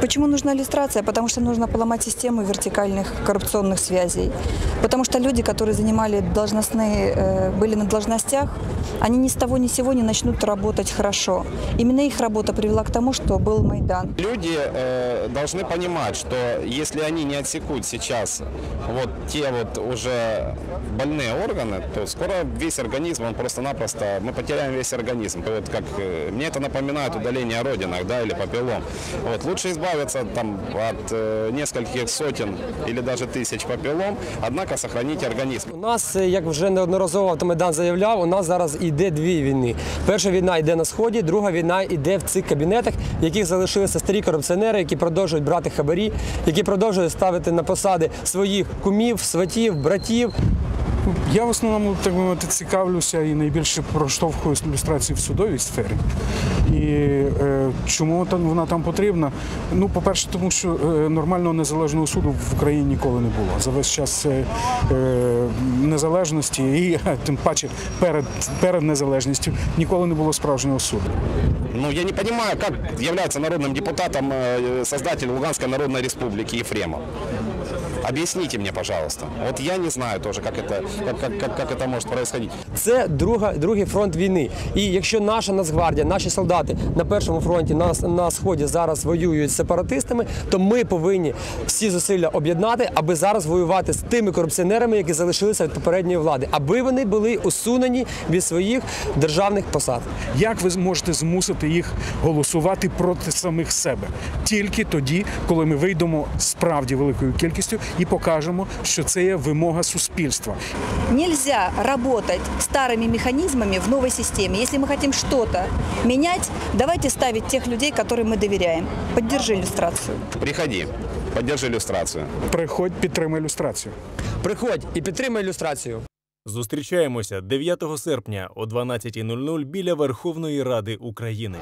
Почему нужна иллюстрация? Потому что нужно поломать систему вертикальных коррупционных связей. Потому что люди, которые занимали должностные, э, были на должностях, они ни с того ни сего не начнут работать хорошо. Именно их работа привела к тому, что был Майдан. Люди э, должны понимать, что если они не отсекут сейчас вот те вот уже больные органы, то скоро весь организм, он просто-напросто, мы потеряем весь организм. Вот как, э, мне это напоминает удаление родинок, да, или папиллом. Вот, лучше избавиться там от э, нескольких сотен или даже тысяч папиллом, однако сохранить организм. У нас, е, як вже неодноразово Автомайдан заявляв, у нас зараз йде дві війни. Перша війна йде на сході, друга війна йде в цих кабінетах, в яких залишилися старі корупціонери, які продовжують брати хабарі, які продовжують ставити на посади своїх кумів, сватів, братів. Я в основному так би мовити цікавлюся і найбільше проштовхуюсь ілюстрації в судовій сфері. І чому там вона там потрібна? Ну, по-перше, тому що е, нормального незалежного суду в Україні ніколи не було. За весь час е, е, незалежності і тим паче перед, перед незалежністю ніколи не було справжнього суду. Ну, я не розумію, як є народним депутатом э, создатель Луганської народної республіки Ефремов. Объясните мне, пожалуйста. Вот я не знаю тоже, как это, как, как, как, как это может происходить. Це друга, другий фронт війни. І якщо наша Нацгвардія, наші солдати на першому фронті на, на сході зараз воюють з сепаратистами, то ми повинні всі зусилля об'єднати, аби зараз воювати з тими корупціонерами, які залишилися від попередньої влади, аби вони були усунені від своїх державних посад. Як ви зможете змусити їх голосувати проти самих себе? Тільки тоді, коли ми вийдемо справді великою кількістю і покажемо, що це є вимога суспільства. Нельзя работать старыми механизмами в новой системе. Если мы хотим что-то менять, давайте ставить тех людей, которым мы доверяем. Поддержи иллюстрацию. Приходи, поддержи иллюстрацию. Приходь, підтримай ілюстрацію. Приходь і підтримай ілюстрацію. Зустрічаємося 9 серпня о 12.00 біля Верховної Ради України.